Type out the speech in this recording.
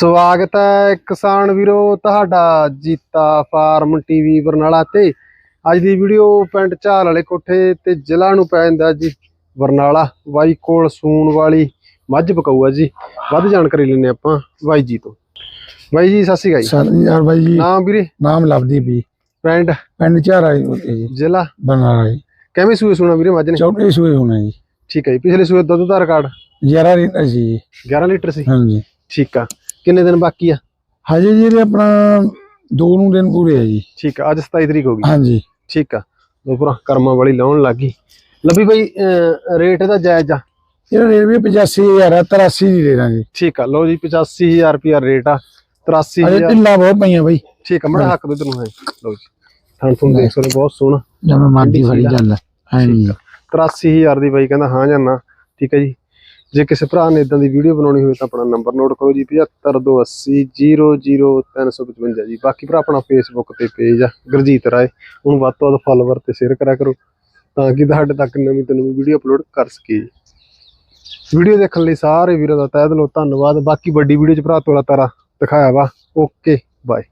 ਸਵਾਗਤ ਹੈ ਕਿਸਾਨ ਵੀਰੋ ਤੁਹਾਡਾ ਜੀਤਾ ਫਾਰਮ ਟੀਵੀ ਬਰਨਾਲਾ ਤੇ। ਅੱਜ ਦੀ ਵੀਡੀਓ ਪਿੰਡ ਝਾਲ ਵਾਲੇ ਕੋਠੇ ਤੇ ਜ਼ਿਲ੍ਹਾ ਨੂੰ ਪੈ ਜਾਂਦਾ ਜੀ। ਬਰਨਾਲਾ ਬਾਈ ਕੋਲ ਸੂਣ ਵਾਲੀ ਮੱਝ ਪਕਾਊ ਆ ਜੀ। ਵੱਧ ਜਾਣਕਾਰੀ ਲੈਣੇ ਆਪਾਂ ਬਾਈ ਜੀ ਤੋਂ। ਬਾਈ ਜੀ ਸਤਿ ਸ਼੍ਰੀ ਅਕਾਲ ਜੀ। ਸਤਿ ਯਾਰ ਬਾਈ ਜੀ। ਨਾਮ ਵੀਰੇ? ਨਾਮ ਲਵਦੀਪ ਜੀ ਪਿੰਡ? ਪਿੰਡ ਜੀ ਉੱਤੇ ਜੀ। ਜ਼ਿਲ੍ਹਾ? ਬਣਾ ਜੀ। ਕਿਵੇਂ ਸੂਏ ਸੂਣਾ ਵੀਰੇ ਮੱਝ ਨੇ? ਚੌਥੇ ਸੂਏ ਹੋਣਾ ਜੀ। ਠੀਕ ਹੈ ਜੀ ਪਿਛਲੇ ਸੂਏ ਦੁੱਧ ਦਾ ਰਿਕਾਰਡ 11 ਲੀਟਰ ਸੀ ਜੀ। 11 ਲੀਟਰ ਸੀ? ਹਾਂਜੀ। ਠੀਕ ਆ। ਕਿੰਨੇ ਦਿਨ ਬਾਕੀ ਆ? ਹਜੇ ਜੀ ਇਹਦੇ ਆਪਣਾ ਦੋ ਨੂੰ ਦਿਨ ਪੂਰੇ ਆ ਜੀ। ਠੀਕ ਆ ਅੱਜ 27 ਤਰੀਕ ਹੋ ਗਈ। ਹਾਂਜੀ। ਠੀਕ ਆ। ਉਹ ਪੂਰਾ ਕਰਮਾਂ ਵਾਲੀ ਲਾਉਣ ਲੱਗੀ ਲੱਭੀ ਬਈ ਰੇਟ ਇਹਦਾ ਜਾਇਜ਼ ਆ? ਇਹਦਾ ਰੇਟ ਵੀ 85000 ਆ 83 ਦੀ ਦੇ ਦਾਂਗੇ। ਠੀਕ ਆ ਲਓ ਜੀ 85000 ਰੁਪਿਆ ਰੇਟ ਆ ਹਜੇ 83000 ਢਿੱਲਾ ਬਹੁਤ ਪਈਆਂ ਬਾਈ। ਠੀਕ ਆ ਮੜਾ ਹੱਕ ਦੋ ਤੈਨੂੰ ਹੈ। ਲਓ ਜੀ ਥਣ ਥਣ ਦੇਖ ਸਕਦੇ ਬਹੁਤ ਸੋਹਣਾ। ਜਿਵੇਂ ਮਰਦੀ ਫੜੀ ਚੱਲ ਹਾਂਜੀ 83000 ਦੀ ਬਾਈ ਕਹਿੰਦਾ ਹਾਂ ਜਾਂ ਨਾ। ਠੀਕ ਹੈ ਜੀ ਜੇ ਕਿਸੇ ਭਰਾ ਨੇ ਇਦਾਂ ਦੀ ਵੀਡੀਓ ਬਣਾਉਣੀ ਹੋਵੇ ਤਾਂ ਆਪਣਾ ਨੰਬਰ ਨੋਟ ਕਰੋ ਜੀ 7528000355 ਜੀ। ਬਾਕੀ ਭਰਾ, ਆਪਣਾ ਫੇਸਬੁੱਕ ਤੇ ਪੇਜ ਆ, ਗੁਰਜੀਤ ਰਾਏ। ਉਹਨੂੰ ਵੱਧ ਤੋਂ ਵੱਧ ਫਾਲੋਵਰ ਤੇ ਸ਼ੇਅਰ ਕਰਿਆ ਕਰੋ, ਤਾਂ ਕਿ ਤੁਹਾਡੇ ਤੱਕ ਨਵੀਂ ਤੋਂ ਨਵੀਂ ਵੀਡੀਓ ਅਪਲੋਡ ਕਰ ਸਕੀਏ ਵੀਡੀਓ ਦੇਖਣ ਲਈ ਸਾਰੇ ਵੀਰਾਂ ਦਾ ਤਹਿ ਦਿਲੋਂ ਧੰਨਵਾਦ। ਬਾਕੀ ਵੱਡੀ ਵੀਡੀਓ ਚ ਭਰਾ ਤੋਲਾ ਤਾਰਾ ਦਿਖਾਇਆ ਵਾ। Okay bye